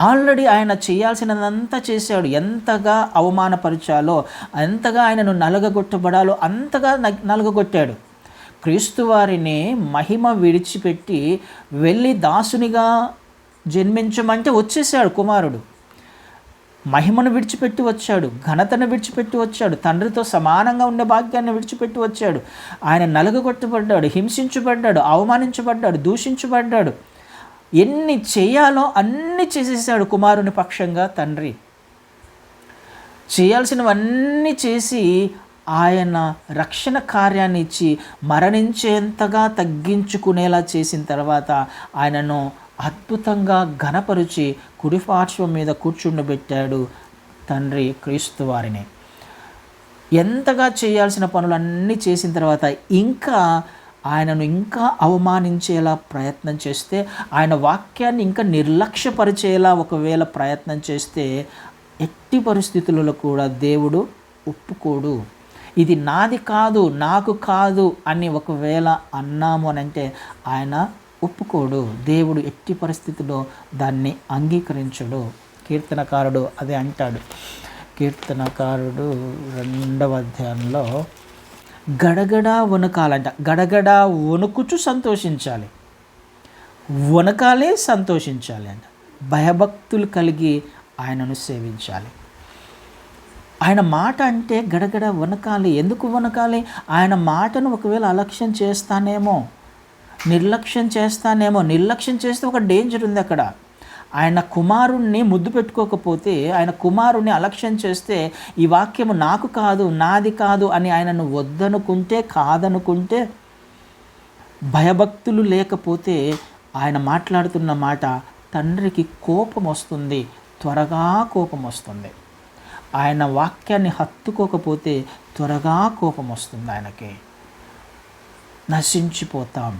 Already ఆయన చేయాల్సినదంతా చేశాడు. ఎంతగా అవమానపరిచాలో ఎంతగా ఆయనను నలగగొట్టబడాలో అంతగా నగ్- నలగగొట్టాడు. క్రీస్తు వారిని మహిమ విడిచిపెట్టి వెళ్ళి దాసునిగా జన్మించమంటే వచ్చేసాడు కుమారుడు. మహిమను విడిచిపెట్టి వచ్చాడు ఘనతను విడిచిపెట్టి వచ్చాడు తండ్రితో సమానంగా ఉండే భాగ్యాన్ని విడిచిపెట్టి వచ్చాడు. ఆయన నలుగగొట్టబడ్డాడు హింసించబడ్డాడు అవమానించబడ్డాడు దూషించబడ్డాడు. ఎన్ని చేయాలో అన్ని చేసేసాడు కుమారుని పక్షంగా తండ్రి. చేయాల్సినవన్నీ చేసి ఆయన రక్షణ కార్యాన్ని ఇచ్చి మరణించేంతగా తగ్గించుకునేలా చేసిన తర్వాత ఆయనను అద్భుతంగా ఘనపరిచి కుడిపార్శ్వం మీద కూర్చుండబెట్టాడు తండ్రి క్రీస్తు వారిని. ఎంతగా చేయాల్సిన పనులన్నీ చేసిన తర్వాత ఇంకా ఆయనను ఇంకా అవమానించేలా ప్రయత్నం చేస్తే ఆయన వాక్యాన్ని ఇంకా నిర్లక్ష్యపరిచేలా ఒకవేళ ప్రయత్నం చేస్తే ఎట్టి పరిస్థితులలో కూడా దేవుడు ఒప్పుకోడు. ఇది నాది కాదు నాకు కాదు అని ఒకవేళ అన్నాము అని అంటే ఆయన ఒప్పుకోడు. దేవుడు ఎట్టి పరిస్థితిలో దాన్ని అంగీకరించడు. కీర్తనకారుడు అదే అంటాడు. కీర్తనకారుడు రెండవ అధ్యాయంలో గడగడ వణకాలంట గడగడ వణుకుచు సంతోషించాలి. వణకాలే సంతోషించాలి అంట. భయభక్తులు కలిగి ఆయనను సేవించాలి. ఆయన మాట అంటే గడగడ వణకాలి ఎందుకు వణకాలి ఆయన మాటను ఒకవేళ అలక్ష్యం చేస్తానేమో నిర్లక్ష్యం చేస్తానేమో నిర్లక్ష్యం చేస్తే ఒక డేంజర్ ఉంది అక్కడ. ఆయన కుమారుణ్ణి ముద్దు పెట్టుకోకపోతే ఆయన కుమారుణ్ణి అలక్ష్యం చేస్తే ఈ వాక్యము నాకు కాదు నాది కాదు అని ఆయనను వద్దనుకుంటే కాదనుకుంటే భయభక్తులు లేకపోతే ఆయన మాట్లాడుతున్న మాట తండ్రికి కోపం వస్తుంది త్వరగా కోపం వస్తుంది. ఆయన వాక్యాన్ని హత్తుకోకపోతే త్వరగా కోపం వస్తుంది ఆయనకి. నశించిపోతాం.